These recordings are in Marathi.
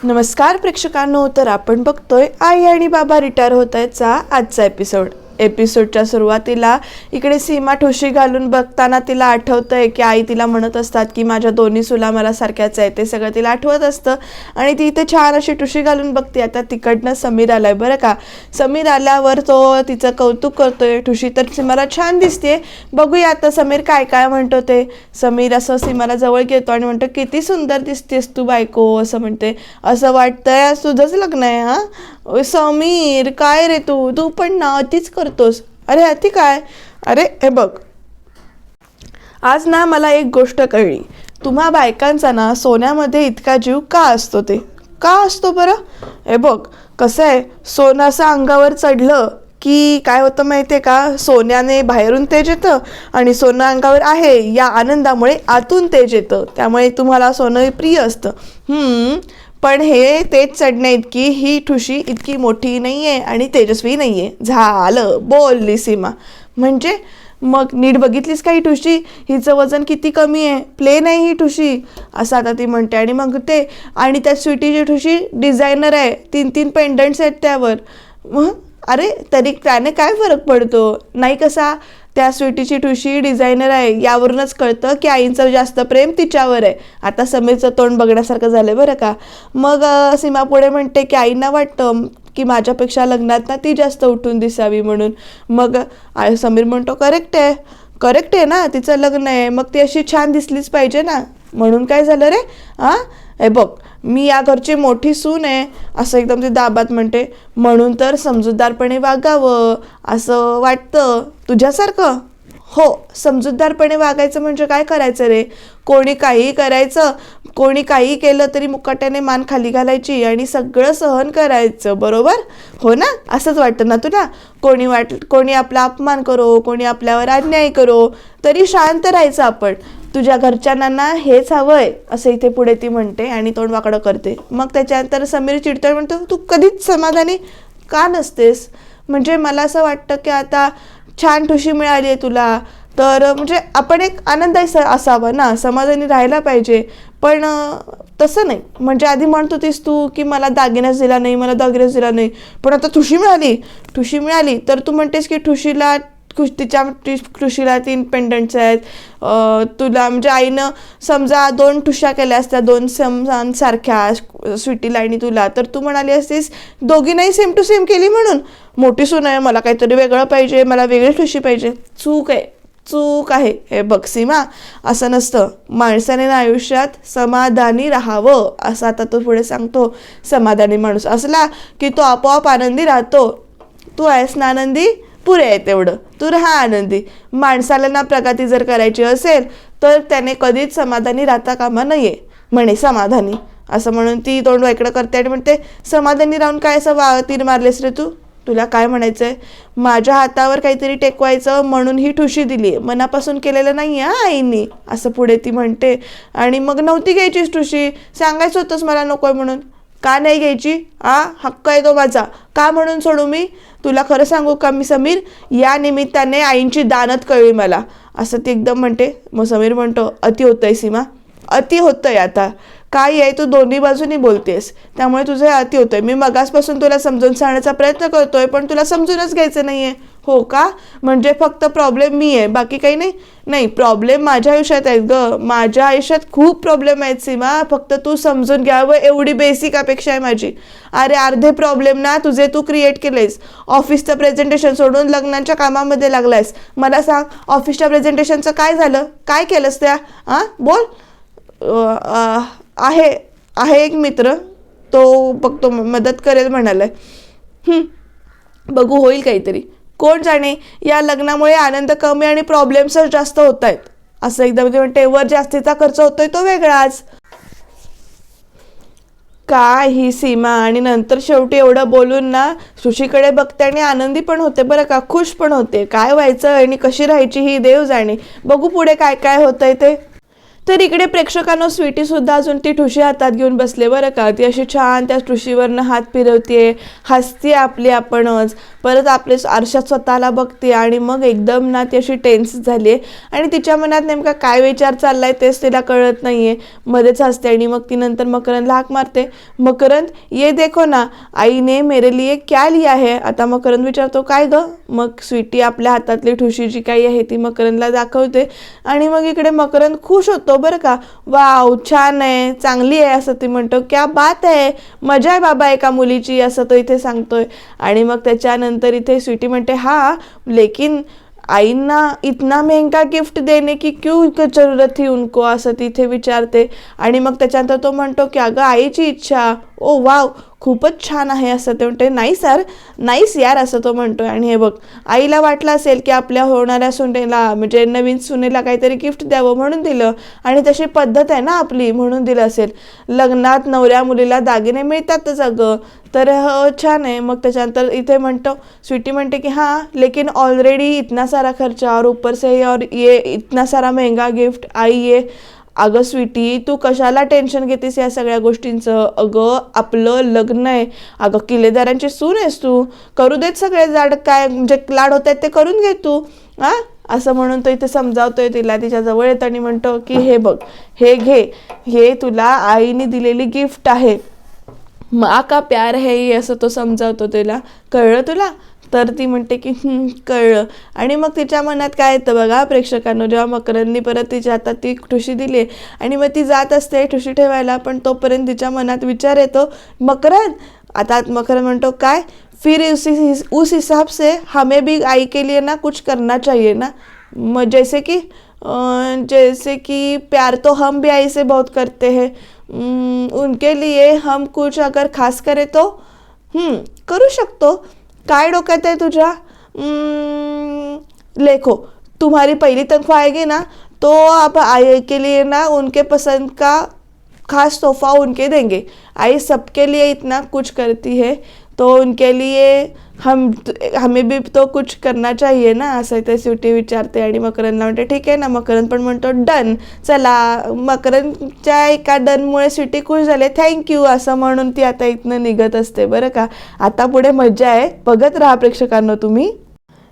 नमस्कार प्रेक्षकांनो. तर आपण बघतोय आई आणि बाबा रिटायर होत आहेचा आजचा एपिसोड एपिसोडच्या सुरुवातीला इकडे सीमा ठुशी घालून बघताना तिला आठवतंय की आई तिला म्हणत असतात की माझ्या दोन्ही सुला मला सारख्याच आहे ते सगळं तिला आठवत असतं. आणि ती इथे छान अशी ठुशी घालून बघते. आता तिकडनं समीर आलाय बरं का? समीर आल्यावर तो तिचं कौतुक करतोय. ठुशी तर सीमाला छान दिसते. बघूया आता समीर काय काय म्हणतो ते. समीर असं सीमाला जवळ घेतो आणि म्हणतो किती सुंदर दिसतेस तू बायको असं म्हणते. असं वाटतंय. तुझंच लग्न आहे हां? समीर काय रे तू? तू पण ना अतिच करतोस? अरे अति काय? अरे हे बघ. आज ना मला एक गोष्ट कळली. तुम्हा बायकांचा ना सोन्यामध्ये इतका जीव का असतो ते? का असतो बरं? हे बघ कसं आहे? सोनं असं अंगावर चढलं की काय होतं माहिती आहे का? सोन्याने बाहेरून तेज येतं आणि सोनं अंगावर आहे या आनंदामुळे आतून तेज येतं. त्यामुळे तुम्हाला सोनं प्रिय असतं. हम्म, पण हे तेज चढण्या इतकी ही ठुशी इतकी मोठी नाही आहे आणि तेजस्वी नाही आहे झालं बोलली सीमा. म्हणजे मग नीट बघितलीस का ही ठुशी? हिचं वजन किती कमी आहे? प्लेन आहे ही ठुशी असं आता ती म्हणते. आणि मग ते आणि त्या स्वीटीची ठुशी डिझायनर आहे तीन तीन पेंडंट्स आहेत त्यावर. मग? अरे तरी त्याने काय फरक पडतो? नाही कसा? त्या स्वीटीची ठुशी डिझायनर आहे यावरूनच कळतं की आईंचं जास्त प्रेम तिच्यावर आहे. आता समीरचं तोंड बघण्यासारखं झालं बरं का? मग सीमा पुढे म्हणते की आईंना वाटतं की माझ्यापेक्षा लग्नात ना ती जास्त उठून दिसावी म्हणून. मग समीर म्हणतो करेक्ट आहे. करेक्ट आहे ना? तिचं लग्न आहे. मग ती अशी छान दिसलीच पाहिजे ना? म्हणून काय झालं रे? हां हे बघ मी या घरची मोठी सून आहे. असं एकदम ती दाबात म्हणते म्हणून तर समजूतदारपणे वागावं असं वाटतं तुझ्यासारखं. हो समजूतदारपणे वागायचं म्हणजे काय करायचं रे? कोणी काहीही करायचं कोणी काहीही केलं तरी मुकाट्याने मान खाली घालायची आणि सगळं सहन करायचं बरोबर? हो ना? असंच वाटतं ना तुला? कोणी वाट कोणी आपला अपमान करो कोणी आपल्यावर अन्याय करो तरी शांत राहायचं आपण. तुझ्या घरच्यांना ना हेच हवंय असं इथे पुढे ती म्हणते आणि तोंड वाकडं करते. मग त्याच्यानंतर समीर चिडतोय म्हणतो तू कधीच समाधानी का नसतेस? म्हणजे मला असं वाटतं की आता छान ठुशी मिळाली आहे तुला. तर म्हणजे आपण एक आनंद असावं ना समाधानी राहायला पाहिजे. पण तसं नाही. म्हणजे आधी म्हणत होतीस तू की मला दागिनाच दिला नाही मला दागिनाच दिला नाही. पण आता ठुशी मिळाली. ठुशी मिळाली तर तू म्हणतेस की ठुशीला कुस्तीच्या तिच्या तीन पेंडंट्स आहेत. तुला म्हणजे आईनं समजा दोन ठुशा केल्या असत्या दोन समजांसारख्या स्वीटीला आणि तुला तर तू म्हणाली असतीस दोघींनाही सेम टू सेम केली म्हणून. मोठी सून आहे मला काहीतरी वेगळं पाहिजे मला वेगळी ठुशी पाहिजे. चूक आहे चूक आहे. हे बघ सीमा असं नसतं. माणसाने ना आयुष्यात समाधानी राहावं असं आता तो पुढे सांगतो. समाधानी माणूस असला की तो आपोआप आनंदी राहतो. तू आहेस ना आनंदी? पुरे आहे तेवढं. तू राहा आनंदी. माणसाला ना प्रगती जर करायची असेल तर त्याने कधीच समाधानी राहता कामा नये म्हणे समाधानी. असं म्हणून ती तोंड वाईकडं करते आणि म्हणते समाधानी राहून काय असं वा तीर मारलेस रे तू? तुला काय म्हणायचं आहे माझ्या हातावर काहीतरी टेकवायचं म्हणून ही ठुशी दिली आहे. मनापासून केलेलं नाही आहे आईनी असं पुढे ती म्हणते. आणि मग नव्हती घ्यायचीच ठुशी. सांगायचं होतंच मला नको आहे म्हणून. का नाही घ्यायची? आ? हक्क आहे तो माझा. का म्हणून सोडू मी? तुला खरं सांगू का मी समीर? या निमित्ताने आईंची दानत कळली मला. असं ती एकदम म्हणते. मग समीर म्हणतो अति होतंय सीमा. अति होतंय आता. काय आहे तू दोन्ही बाजूनी बोलतेस? त्यामुळे तुझं अति होतंय मी मगासपासून तुला समजून सांगण्याचा प्रयत्न करतोय पण तुला समजूनच घ्यायचं नाहीये. हो का? म्हणजे फक्त प्रॉब्लेम मी आहे बाकी काही नाही? नाही प्रॉब्लेम माझ्या आयुष्यात आहेत ग. माझ्या आयुष्यात खूप प्रॉब्लेम आहेत सीमा. फक्त तू समजून घ्यावं एवढी बेसिक अपेक्षा आहे माझी. अरे अर्धे प्रॉब्लेम ना तुझे तू क्रिएट केलेस. ऑफिसचं प्रेझेंटेशन सोडून लग्नाच्या कामामध्ये लागलायस. मला सांग ऑफिसच्या प्रेझेंटेशनचं काय झालं? काय केलंस त्या? हां बोल. आ, आ, आहे आहे एक मित्र तो बघतो मदत करेल म्हणाला बघू होईल काहीतरी. कोण जाणे या लग्नामुळे आनंद कमी आणि प्रॉब्लेम्सच जास्त होत आहेत असं एकदम ते म्हणते वर जास्तीचा खर्च होतोय तो वेगळाच. काय ही सीमा? आणि नंतर शेवटी एवढं बोलून ना सुशीकडे बघते आणि आनंदी पण होते बरं का खुश पण होते. काय व्हायचं आणि कशी राहायची ही देव जाणे. बघू पुढे काय काय होतंय ते. तर इकडे प्रेक्षकांना स्वीटी सुद्धा अजून ती ठुशी हातात घेऊन बसले बरं का. ती अशी छान त्या ठुशीवरनं हात फिरवते हसते आपली आपणच. परत आपले आरशात स्वतःला बघते आणि मग एकदम ना ती अशी टेन्स झाली आणि तिच्या मनात नेमका काय विचार चाललाय तेच तिला कळत नाहीये. मध्येच हसते आणि मग ती नंतर मकरंदला हाक मारते. मकरंद ये देखो ना आईने मेरे लिए क्या लिया है? आता मकरंद विचारतो काय ग? मग स्वीटी आपल्या हातातली ठुशी जी काही आहे ती मकरंदला दाखवते. आणि मग इकडे मकरंद खुश होतो. बरं का? वाव छान आहे चांगली आहे असं ती म्हणतो. क्या बात आहे. मजा आहे बाबा एका मुलीची असं तो इथे सांगतोय. आणि मग त्याच्यानंतर इथे स्वीटी म्हणते हा लेकिन आईंना इतना महंगा गिफ्ट देणे की क्यू जरूरत थी उनको? असं तिथे विचारते. आणि मग त्याच्यानंतर तो म्हणतो की अगं आईची इच्छा. ओ वाव खूपच छान आहे असं ते म्हणते नाही सर नाहीस यार असं तो म्हणतोय. आणि हे बघ आईला वाटलं असेल की आपल्या होणाऱ्या सुनेला म्हणजे नवीन सुनेला काहीतरी गिफ्ट द्यावं म्हणून दिलं. आणि तशी पद्धत आहे ना आपली म्हणून दिलं असेल. लग्नात नवऱ्या मुलीला दागिने मिळतातच अगं. तर हो छान आहे. मग त्याच्यानंतर इथे म्हणतो स्वीटी म्हणते की हां लेकिन ऑलरेडी इतना सारा खर्चा और ऊपर से और ये इतना सारा महंगा गिफ्ट आई ये. अगं स्वीटी तू कशाला टेन्शन घेतेस या सगळ्या गोष्टींचं? अगं आपलं लग्न आहे. अगं किल्लेदारांची सून आहेस तू. करू देत सगळे जाड काय म्हणजे लाड होत आहेत ते करून घे तू. आ? असं म्हणून तो इथे समजावतोय तिला. तिच्या जवळ येत आणि म्हणतो की हे बघ हे घे. हे तुला आईने दिलेली गिफ्ट आहे. मा का प्यार है असं तो समजावतो तिला. कळलं तुला? तर ती म्हणते की कळलं. आणि मग तिच्या मनात काय येतं बघा प्रेक्षकांना जेव्हा मकरंदनी परत तिच्या हातात ती ठुशी दिली आणि मग ती जात असते ठुशी ठेवायला पण तोपर्यंत तिच्या मनात विचार येतो मकरंद! आता मकरंद म्हणतो काय? फिर उसी उस हिसाब से हमें भी आई के लिए ना कुछ करना चाहिए ना? म जैसे की जैसे कि प्यार तो हम भी आई से बहुत करते हैं। उनके लिए हम कुछ अगर खास करें तो हम्म, करू शकतो काय आहे तुझ्या तुझा लेखो, तुम्हारी पहली तनख्वाह आएगी ना तो आप आई के लिए ना उनके पसंद का खास तोहफा उनके देंगे। आई सबके लिए इतना कुछ करती है तो उनके लिए हम हमें भी तो कुछ करना चाहिए ना असं ते सुटी विचारते आणि मकरंदला म्हणते ठीक आहे ना मकरंद. पण म्हणतो डन चला मकरंदच्या एका डनमुळे स्वीटी खुश झाले थँक्यू असं म्हणून ती आता इथनं निघत असते बरं का? आता पुढे मजा आहे. बघत राहा प्रेक्षकांना तुम्ही.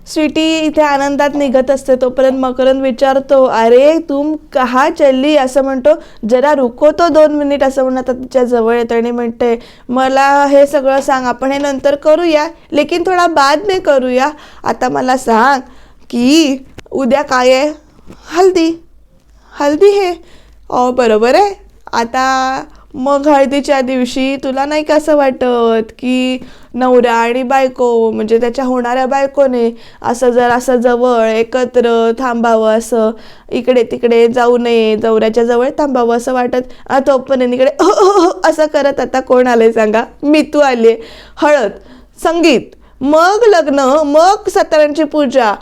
स्वीटी इथे आनंदात निघत असते तोपर्यंत मकरंद विचारतो अरे तुम कहा चल्ली असं म्हणतो जरा रुको तो दोन मिनिट असं म्हणून आता तिच्या जवळ येतो आणि म्हणते मला हे सगळं सांग आपण हे नंतर करूया लेकिन थोडा बाद मे करूया. आता मला सांग की उद्या काय आहे? हल्दी. हल्दी हे हो, बरोबर आहे. आता मग हळदीच्या दिवशी तुला नाही का असं वाटत की नवरा आणि बायको म्हणजे त्याच्या होणाऱ्या बायकोने असं जर असं जवळ एकत्र थांबावं असं इकडे तिकडे जाऊ नये जवऱ्याच्या जवळ थांबावं असं वाटत तोपर्यंत इकडे असं करत आता कोण आलंय सांगा? मी तू आले हळद संगीत मग लग्न मग सत्यनारायणची पूजा.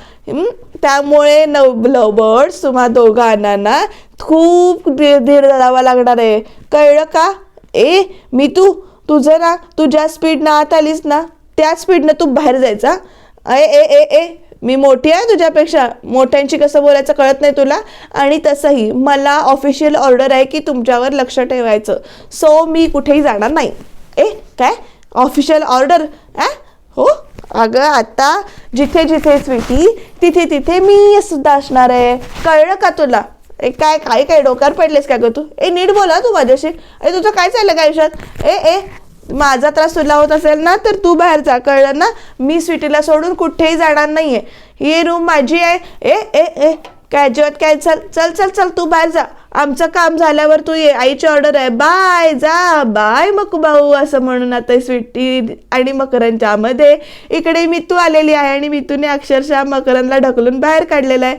त्यामुळे नव लवबर्ड तुम्हा दोघांना खूप धीर धीर धरावा लागणार आहे. कळलं का? ए मी तू तुझं ना तू ज्या स्पीडनं आत आलीस ना त्या स्पीडनं तू बाहेर जायचा. ए ए ए ए मी मोठी आहे तुझ्यापेक्षा. मोठ्यांशी कसं बोलायचं कळत नाही तुला? आणि तसंही मला ऑफिशियल ऑर्डर आहे की तुमच्यावर लक्ष ठेवायचं. सो मी कुठेही जाणार नाही. ए काय? ऑफिशियल ऑर्डर आ? हो? अगं आता जिथे जिथे स्वीटी तिथे तिथे मी सुद्धा असणार आहे. कळलं का तुला? ए काय काय काय डोक्यावर पडलेस का गं तू? ए नीट बोला तू माझ्याशी. ए तुझं काय चाललं काय आयुष्यात? ए ए माझा त्रास तुला होत असेल ना तर तू बाहेर जा. कळलं ना? मी स्वीटीला सोडून कुठेही जाणार नाहीये. ही रूम माझी आहे. ए ए ए काय जेवत काय? चल चल चल चल तू बाहेर जा. आमचं काम झाल्यावर तू ये. आईची ऑर्डर आहे. बाय जा बाय मग भाऊ असं म्हणून आता स्वीटी आणि मकरांच्यामध्ये इकडे मितू आलेली आहे आणि मितूने अक्षरशः मकरंदला ढकलून बाहेर काढलेला आहे.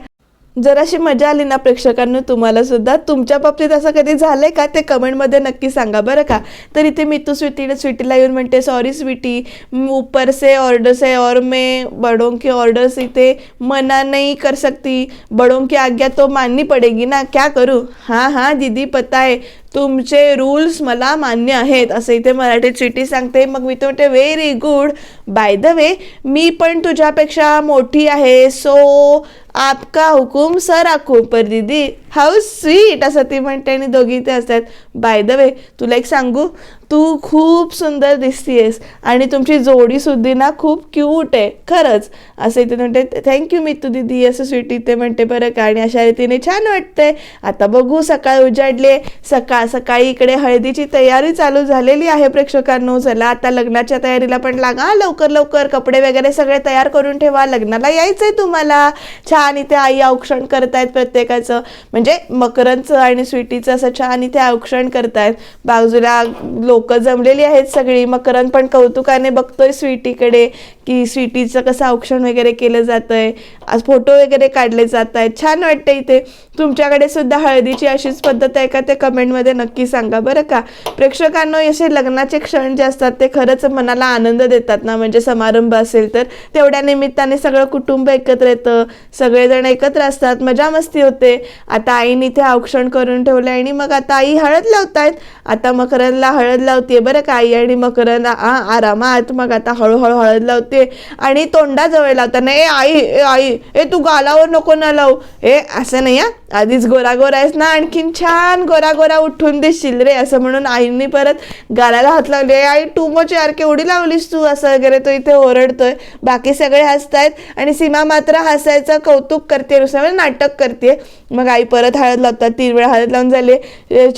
जराशी मजा आली ना प्रेक्षकांना तुम्हाला सुद्धा. तुमच्या बाबतीत असं कधी झालंय का? ते कमेंटमध्ये नक्की सांगा बरं का? तर इथे मितू स्वीटीने स्वीटीला येऊन म्हणते सॉरी स्वीटी ऊपर से ऑर्डर से और मे बड़ों की ऑर्डर्स इथे मना नाही कर सकती. बड़ों की आज्ञा तो माननी पड़ेगी ना. क्या करूँ? हां हां दीदी पता आहे. तुमचे रूल्स मला मान्य आहेत. असं इथे मराठीत चिठी सांगते. मग मी तो म्हणते very good by the way मी पण तुझ्यापेक्षा मोठी आहे. सो आपका हुकुम सर आखूम पर दीदी हाऊ स्वीट असं ती म्हणते आणि दोघी ते असतात. बाय द वे तुला एक सांगू? तू खूप सुंदर दिसतीयस. आणि तुमची जोडी सुद्धी ना खूप क्यूट आहे. खरंच. असं इथे म्हणते थँक्यू मितू दीदी. असं स्वीटी ते म्हणते बरं का. आणि अशा रीतीने छान वाटतंय. आता बघू सकाळ उजाडले सकाळ सकाळी इकडे हळदीची तयारी चालू झालेली आहे प्रेक्षकांनो. चला आता लग्नाच्या तयारीला पण लागा. लवकर लवकर कपडे वगैरे सगळे तयार करून ठेवा. लग्नाला यायचंय तुम्हाला. छान इथे आई औक्षण करतायत प्रत्येकाचं. म्हणजे मकरांचं आणि स्वीटीचं असं छान इथे औक्षण करतायत. बाजूला लोक जमलेली आहेत सगळी. मकरन पण कौतुकाने बघतोय स्वीटीकडे. की सिटीचं कसं औक्षण वगैरे केलं जातं आहे आज फोटो वगैरे काढले जात आहेत छान वाटतं इथे. तुमच्याकडे सुद्धा हळदीची अशीच पद्धत आहे का? ते कमेंटमध्ये नक्की सांगा बरं का. प्रेक्षकांनो असे लग्नाचे क्षण जे असतात ते खरंच मनाला आनंद देतात ना? म्हणजे समारंभ असेल तर. तेवढ्या निमित्ताने सगळं कुटुंब एकत्र येतं. सगळेजण एकत्र असतात. मजा मस्ती होते. आता आईने इथे औक्षण करून ठेवलं आणि मग आता आई हळद लावतायत. आता मकरनला हळद लावते बरं का आई आणि मकरन आ आरामात. मग आता हळूहळू हळद लावते. आणि तोंडाजवळ लावताना ए आई ए आई ए तू गालावर नको ना लावू. ए असं नाही हा. आधीच गोरा गोरा आहेस ना आणखीन छान गोरा गोरा उठून देशील रे असं म्हणून आईंनी परत गालाला हात लावले. आई टू मच यार केवढी लावलीस तू? असं वगैरे तो इथे ओरडतोय. बाकी सगळे हसतायत आणि सीमा मात्र हसायचं कौतुक करते नुसतं म्हणजे नाटक करते. मग आई परत हळद लावतात तीन वेळा हळद लावून झाले.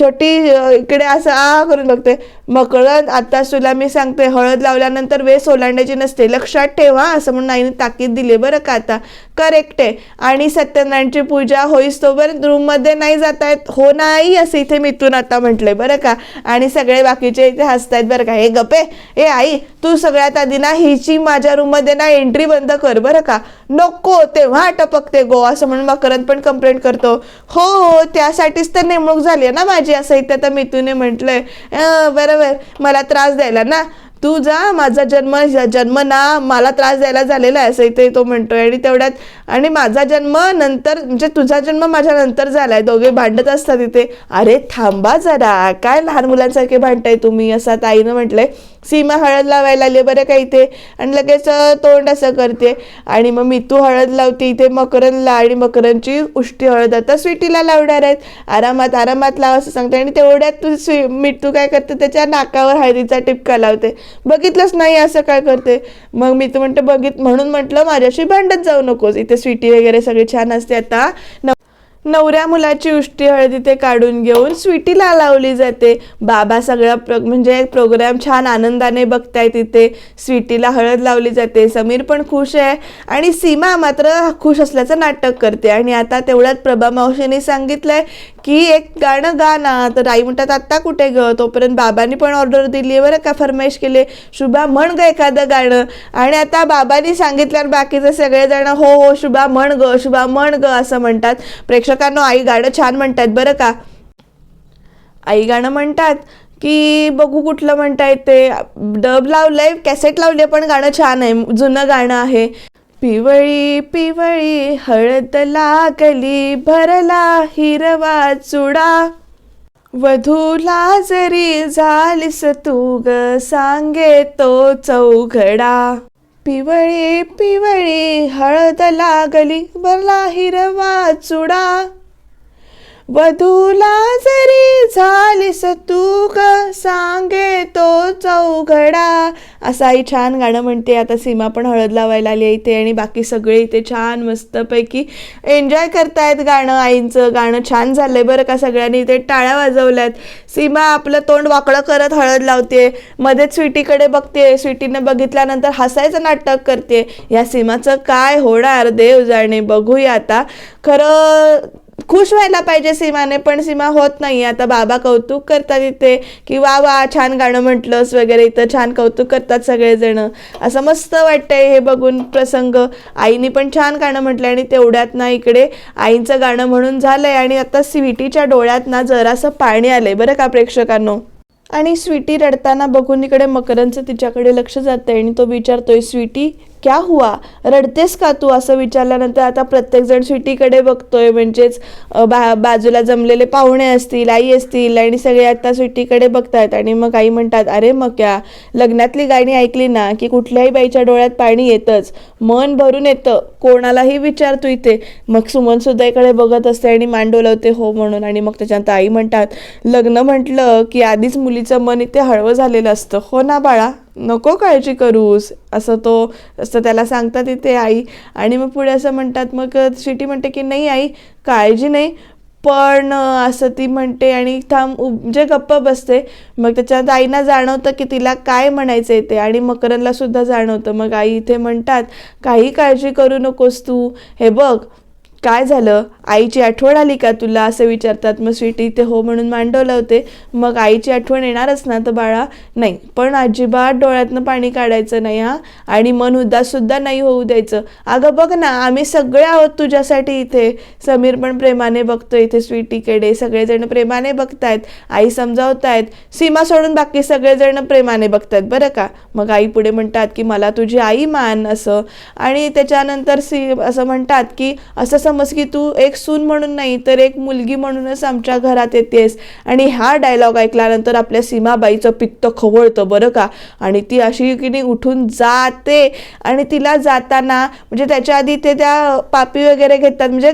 छोटी इकडे असं आ करून बघते. मकळत आता तुला मी सांगते हळद लावल्यानंतर वेस ओलांडायची नसते लक्षात ठेवा असं म्हणून आईने ताकीद दिली. बरं का आता? करेक्ट आहे. आणि सत्यनारायणची पूजा होईस तोपर्यंत रूममध्ये नाही जाता येत हो नाही असं इथे मिथून आता म्हटलंय बरं का? आणि सगळे बाकीचे इथे हसतायत बरं का? हे गपे ए आई तू सगळ्यात आधी ना हिची माझ्या रूममध्ये ना एंट्री बंद कर बरं का? नको तेव्हा टपकते गो असं म्हणून मकरंद पण कंप्लेंट करतो. हो हो त्यासाठीच तर नेमणूक झाली आहे ना माझी असं इथे आता मिथूने म्हटलंय. बरोबर. मला त्रास द्यायला ना. तू जा माझा जन्म जन्म ना मला त्रास द्यायला झालेला आहे असं इथे तो म्हणतोय. आणि तेवढ्यात आणि माझा जन्म नंतर म्हणजे तुझा जन्म माझ्या नंतर झालाय. दोघे भांडत असतात इथे. अरे थांबा जरा. काय लहान मुलांसारखे भांडताय तुम्ही? असं ताईनं म्हटलंय. सीमा हळद लावायला आली बरं का इथे? आणि लगेच तोंड असं करते. आणि मग मितू हळद लावते इथे मकरनला आणि मकरनची उष्टी हळद आता स्वीटीला लावणार आहेत. आरामात आरामात लाव असं सांगते. आणि तेवढ्यात तू स्वी मितू काय करते त्याच्या नाकावर हळदीचा टिपका लावते. बघितलंच नाही असं काय करते? मग मी तू म्हणते बघित म्हणून म्हटलं माझ्याशी भांडत जाऊ नकोस. इथे स्वीटी वगैरे सगळी छान असते आता. न नवऱ्या मुलाची उष्टी हळदी ते काढून घेऊन स्वीटीला लावली जाते. बाबा सगळा प्र म्हणजे प्रोग्राम छान आनंदाने बघताय तिथे. स्वीटीला हळद लावली जाते. समीर पण खुश आहे आणि सीमा मात्र खुश असल्याचं नाटक करते. आणि आता तेवढ्यात प्रभा मावशीने सांगितलंय की एक गाणं गा ना. तर आई म्हणतात आत्ता कुठे ग? तोपर्यंत बाबांनी पण ऑर्डर दिली आहे बरं का फरमाईश केली. शुभा म्हण ग एखादं गाणं. आणि आता बाबांनी सांगितल्यावर बाकीचे सगळेजण हो हो शुभा म्हण ग शुभा म्हण ग असं म्हणतात. प्रेक्षकांनो आई गाणं छान म्हणतात बरं का. आई गाणं म्हणतात की बघू कुठलं म्हणता येते. डब लावलंय कॅसेट लावली पण गाणं छान आहे. जुनं गाणं आहे. पिवळी पिवळी हळद लागली भरला हिरवा चुडा. वधूला जरी झालीस तू ग सांगे तो चौघडा. पिवळी पिवळी हळद लागली भरला हिरवा चुडा. वधूला जरी झालीस तू ग सांगे तो चौघडा. असं आई छान गाणं म्हणते. आता सीमा पण हळद लावायला आली इथे आणि बाकी सगळे इथे छान मस्तपैकी एन्जॉय करतायत गाणं आईंचं गाणं. छान झालंय बरं का सगळ्यांनी इथे टाळ्या वाजवल्यात. सीमा आपलं तोंड वाकडं करत हळद लावते. मध्येच स्वीटीकडे बघते. स्वीटीनं बघितल्यानंतर हसायचं नाटक करते. या सीमाचं काय होणार देव जाणे बघूया आता. खरं खुश व्हायला पाहिजे सीमाने पण सीमा होत नाही. आता बाबा कौतुक करतात इथे की वा वा छान गाणं म्हटलंस वगैरे इथं छान कौतुक करतात सगळेजण. असं मस्त वाटतंय हे बघून प्रसंग. आईनी पण छान गाणं म्हटलं आणि तेवढ्यात ना इकडे आईंचं गाणं म्हणून झालंय आणि आता स्वीटीच्या डोळ्यात ना जरासं पाणी आलंय बरं का प्रेक्षकांनो? आणि स्वीटी रडताना बघून इकडे मकरंदचं तिच्याकडे लक्ष जातंय आणि तो विचारतोय स्वीटी क्या हुआ? रडतेस का तू? असं विचारल्यानंतर आता प्रत्येकजण स्वीटीकडे बघतोय. म्हणजेच बा बाजूला जमलेले पाहुणे असतील आई असतील आणि सगळे आता स्वीटीकडे बघतायत. आणि मग आई म्हणतात अरे मग क्या? लग्नातली गाणी ऐकली ना की कुठल्याही बाईच्या डोळ्यात पाणी येतंच. मन भरून येतं. कोणालाही विचार तू इथे. मग सुमनसुद्धा इकडे बघत असते आणि मान डोलवते हो म्हणून. आणि मग त्याच्यानंतर आई म्हणतात लग्न म्हटलं की आधीच मुलीचं मन इथे हळवं झालेलं असतं. हो ना बाळा? नको काळजी करूस. असं तो असं त्याला सांगतात इथे आई. आणि मग पुढे असं म्हणतात मग शिटी म्हणते की नाही आई काळजी नाही पण असं ती म्हणते आणि थांब म्हणजे गप्प बसते. मग त्याच्यात आईना जाणवतं की तिला काय म्हणायचं आहे ते आणि मकरनला सुद्धा जाणवतं. मग आई इथे म्हणतात काही काळजी करू नकोस तू. हे बघ काय झालं? आईची आठवण आली का तुला? असं विचारतात. मग स्वीटी ते हो म्हणून मांडवलं होते. मग आईची आठवण येणारच ना तर बाळा? नाही. पण अजिबात डोळ्यातनं पाणी काढायचं नाही हा. आणि मन उदास सुद्धा नाही होऊ द्यायचं. अगं बघ ना आम्ही सगळे आहोत तुझ्यासाठी इथे. समीर पण प्रेमाने बघतो इथे स्वीटीकडे. सगळेजण प्रेमाने बघतायत. आई समजावतायत. सीमा सोडून बाकी सगळेजण प्रेमाने बघतायत. बरं का? मग आई पुढे म्हणतात की मला तुझी आई मान असं. आणि त्याच्यानंतर सी असं म्हणतात की असं समज की तू एक सून म्हणून नाही तर एक मुलगी म्हणूनच आमच्या घरात येतेस. आणि हा डायलॉग ऐकल्यानंतर आपल्या सीमाबाईचं पित्त खवळतं बरं का? आणि ती अशी की नाही उठून जाते. आणि तिला जाताना म्हणजे त्याच्या आधी ते त्या पापी वगैरे घेतात म्हणजे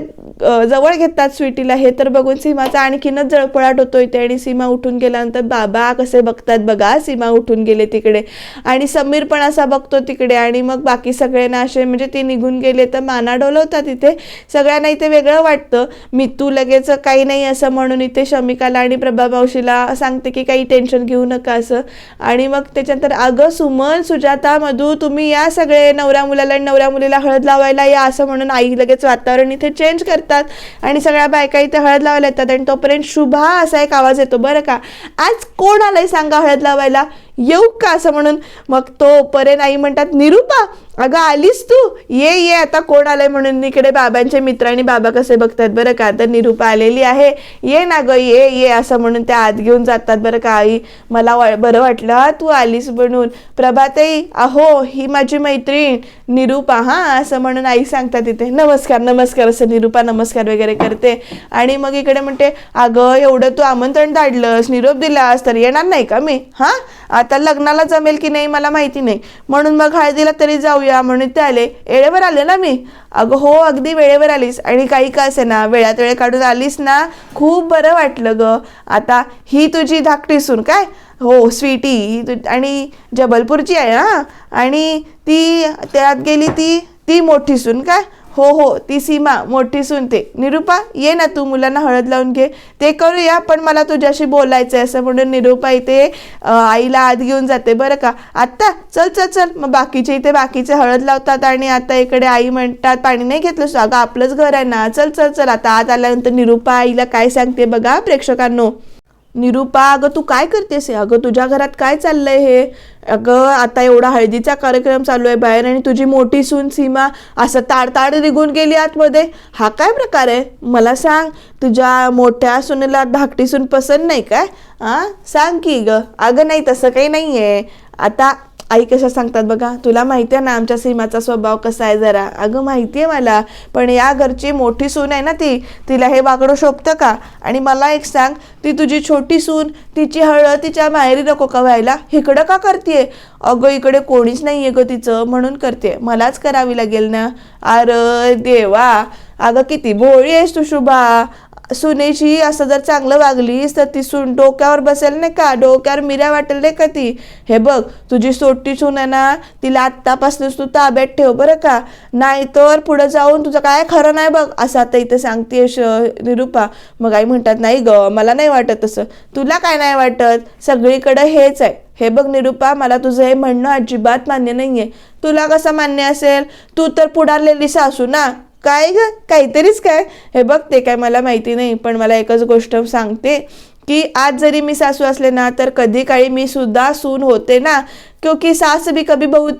जवळ घेतात स्वीटीला. हे तर बघून सीमाचा आणखीनच जळपळाट होतो इथे आणि सीमा उठून गेल्यानंतर बाबा कसे बघतात बघा सीमा उठून गेले तिकडे. आणि समीर पण असा बघतो तिकडे. आणि मग बाकी सगळ्यांना असे म्हणजे ते निघून गेले तर माना डोलवतात इथे. सगळ्यांना इथे वेगळं वाटतं. मी तू लगेच काही नाही असं म्हणून इथे शमिकाला आणि प्रभा मावशीला सांगते की काही टेन्शन घेऊ नका असं. आणि मग त्याच्यानंतर अगं सुमन सुजाता मधू तुम्ही या सगळे नवऱ्या मुलाला आणि नवऱ्या मुलीला हळद लावायला या असं म्हणून आई लगेच वातावरण इथे चेंज करतात. आणि सगळ्या बायका इथे हळद लावायला येतात आणि तोपर्यंत शुभा असा एक आवाज येतो बरं का? आज कोण आलंय सांगा हळद लावायला? येऊ का असं म्हणून? मग तो तोपर्यंत आई म्हणतात निरूपा अगं आलीस तू? ये ये. आता कोण आलंय म्हणून? इकडे बाबांचे मित्र आणि बाबा कसे बघतात बरं का? तर निरूपा आलेली आहे. ये ना ग ये ये. असं म्हणून त्या आत घेऊन जातात बरं का आई. मला वा- बरं वाटलं हा, तू आलीस म्हणून. प्रभाताई अहो ही माझी मैत्रीण. निरूपा हां असं म्हणून आई सांगतात तिथे नमस्कार नमस्कार असं निरूपा नमस्कार वगैरे करते. आणि मग इकडे म्हणते अगं एवढं तू आमंत्रण धाडलंस निरोप दिलास तर येणार नाही का मी? हां? आता लग्नाला जमेल की नाही मला माहिती नाही. म्हणून मग हळदीला तरी जाऊ जाऊया म्हणून ते आले. वेळेवर आले ना मी? अगं हो अगदी वेळेवर आलीस. आणि काही का असे ना वेळात वेळ काढून आलीस ना? खूप बरं वाटलं ग. आता ही तुझी धाकटी सून काय? हो स्वीटी. ही तु- आणि जबलपूरची आहे हां? आणि ती त्यात गेली ती ती मोठी सून काय? हो हो ती सीमा मोठी सुनते. निरुपा निरूपा ये ना तू मुलांना हळद लावून घे. ते करूया पण मला तुझ्याशी बोलायचं आहे असं म्हणून निरूपा इथे आईला आत घेऊन जाते बरं का. आत्ता चल चल चल. मग बाकीचे इथे बाकीचे हळद लावतात आणि आता इकडे आई म्हणतात पाणी नाही घेतलं अगं आपलंच घर आहे ना. चल चल चल. आता आत आल्यानंतर निरूपा आईला काय सांगते बघा प्रेक्षकांनो. निरूपा अगं तू काय करतेस हे? अगं तुझ्या घरात काय चाललंय हे? अगं आता एवढा हळदीचा कार्यक्रम चालू आहे बाहेर आणि तुझी मोठी सून सीमा असं ताडताड निघून गेली आतमध्ये. हा काय प्रकार आहे? मला सांग तुझ्या मोठ्या सुनेला धाकटी सून पसंत नाही काय? हां सांग की गं. अगं नाही तसं काही नाही आहे आता आई कशा सांगतात बघा? तुला माहिती आहे ना आमच्या सीमाचा स्वभाव कसा आहे जरा. अगं माहिती आहे मला पण या घरची मोठी सून आहे ना ती तिला हे वागडं शोभतं का? आणि मला एक सांग ती तुझी छोटी सून तिची हळद तिच्या माहेरी नको का व्हायला? इकडं का करते अगं इकडे कोणीच नाही आहे ग तिचं म्हणून करते मलाच करावी लागेल ना? अरे देवा! अगं किती भोळी आहेस तू शुभा! सुनेची असं जर चांगलं वागलीस तर ती सून डोक्यावर बसेल नाही का? डोक्यावर मिऱ्या वाटेल नाही का ती? हे बघ तुझी सोटी सून आहे ना तिला आत्तापासूनच तू ताब्यात ठेव बरं का? नाहीतर पुढे जाऊन तुझं काय खरं नाही बघ असं आता इथे सांगते निरूपा. मग आई म्हणतात नाही ग मला नाही वाटत तसं. तुला काय नाही वाटत? सगळीकडे हेच आहे. हे बघ निरूपा मला तुझं हे म्हणणं अजिबात मान्य नाहीये. तुला कसं मान्य असेल? तू तर पुढारलेली सासू ना. काय ग? काहीतरीच काय? हे बघ ते काय मला माहिती नाही पण मला एकच गोष्ट सांगते की आज जरी मी सासू असले ना तर कधी काळी मी सुद्धा सून होते ना क्योंकि सास भी कभी बहू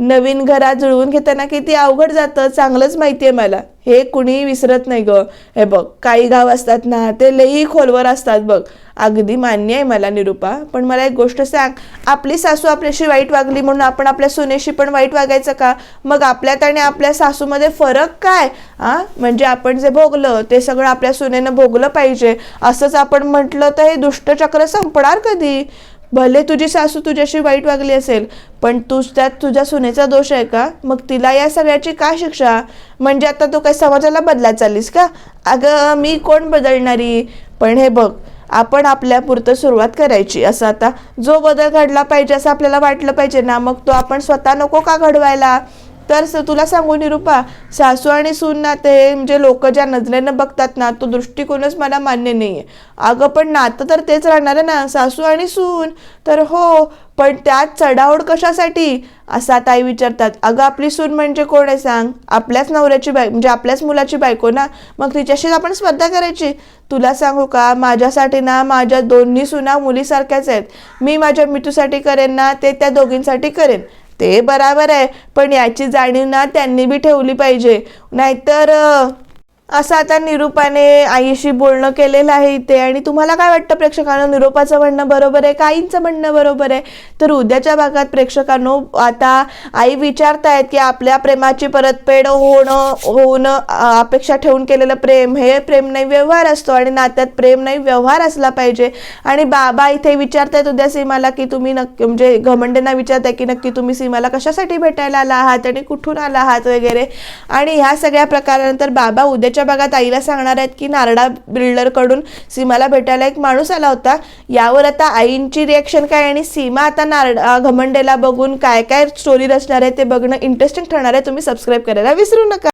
नवीन घरात जुळवून घेताना किती अवघड जातं चांगलंच माहिती आहे मला. हे कुणीही विसरत नाही ग. हे बघ काही गाव असतात ना ते लई खोलवर असतात बघ. अगदी मान्य आहे मला निरूपा पण मला एक गोष्ट सांग. आपली सासू आपल्याशी वाईट वागली म्हणून आपण आपल्या सुनेशी पण वाईट वागायचं का? मग आपल्यात आणि आपल्या सासूमध्ये फरक काय? हां म्हणजे आपण जे भोगलं ते सगळं आपल्या सुनेनं भोगलं पाहिजे. असंच आपण म्हटलं तर हे दुष्टचक्र संपणार कधी? भले तुझी सासू तुझ्याशी वाईट वागली असेल पण तूच त्यात तुझ्या सुनेचा दोष आहे का? मग तिला या सगळ्याची का शिक्षा? म्हणजे आता तू काय समाजाला बदलात चाललीस का? अगं मी कोण बदलणारी? पण हे बघ आपण आपल्यापुरतं सुरुवात करायची. असं आता जो बदल घडला पाहिजे असं आपल्याला वाटलं पाहिजे ना मग तो आपण स्वतः नको का घडवायला? तर तुला सांगू निरूपा सासू आणि सून नाते म्हणजे लोक ज्या नजरेनं बघतात ना तो दृष्टिकोनच मला मान्य नाही आहे अगं पण नातं तर तेच राहणार आहे ना सासू आणि सून. तर हो पण त्यात चढाओढ कशासाठी? असा ताई विचारतात. अगं आपली सून म्हणजे कोण आहे सांग? आपल्याच नवऱ्याची बाय म्हणजे आपल्याच मुलाची बायको ना? मग तिच्याशीच आपण स्पर्धा करायची? तुला सांगू का माझ्यासाठी ना माझ्या दोन्ही सुना मुलीसारख्याच आहेत. मी माझ्या मितूसाठी करेन ना ते त्या दोघींसाठी करेन. ते बराबर आहे. पण याची जाणीव ना त्यांनी बी ठेवली पाहिजे. नाहीतर असं आता निरूपाने आईशी बोलणं केलेलं आहे इथे. आणि तुम्हाला काय वाटतं प्रेक्षकांनो? निरूपाचं म्हणणं बरोबर आहे? काहींचं म्हणणं बरोबर आहे? तर उद्याच्या भागात प्रेक्षकांनो आता आई विचारतायत की आपल्या प्रेमाची परतफेड होणं होणं अपेक्षा ठेवून केलेलं प्रेम हे प्रेम नाही व्यवहार असतो. आणि नात्यात प्रेम नाही व्यवहार असला पाहिजे. आणि बाबा इथे विचारतायत उद्या सीमाला की तुम्ही नक्की म्हणजे घमंडेंना विचारताय की नक्की तुम्ही सीमाला कशासाठी भेटायला आला आहात? आणि कुठून आला आहात वगैरे? आणि ह्या सगळ्या प्रकारानंतर बाबा उद्याच्या भागात आईला सांगणार आहेत की नारडा बिल्डरकडून सीमाला भेटायला एक माणूस आला होता. यावर आता आईंची रिॲक्शन काय आणि सीमा आता नारडा घमंडेला बघून काय काय स्टोरी रचणार आहे ते बघणं इंटरेस्टिंग ठरणार आहे. तुम्ही सबस्क्राईब करायला विसरू नका.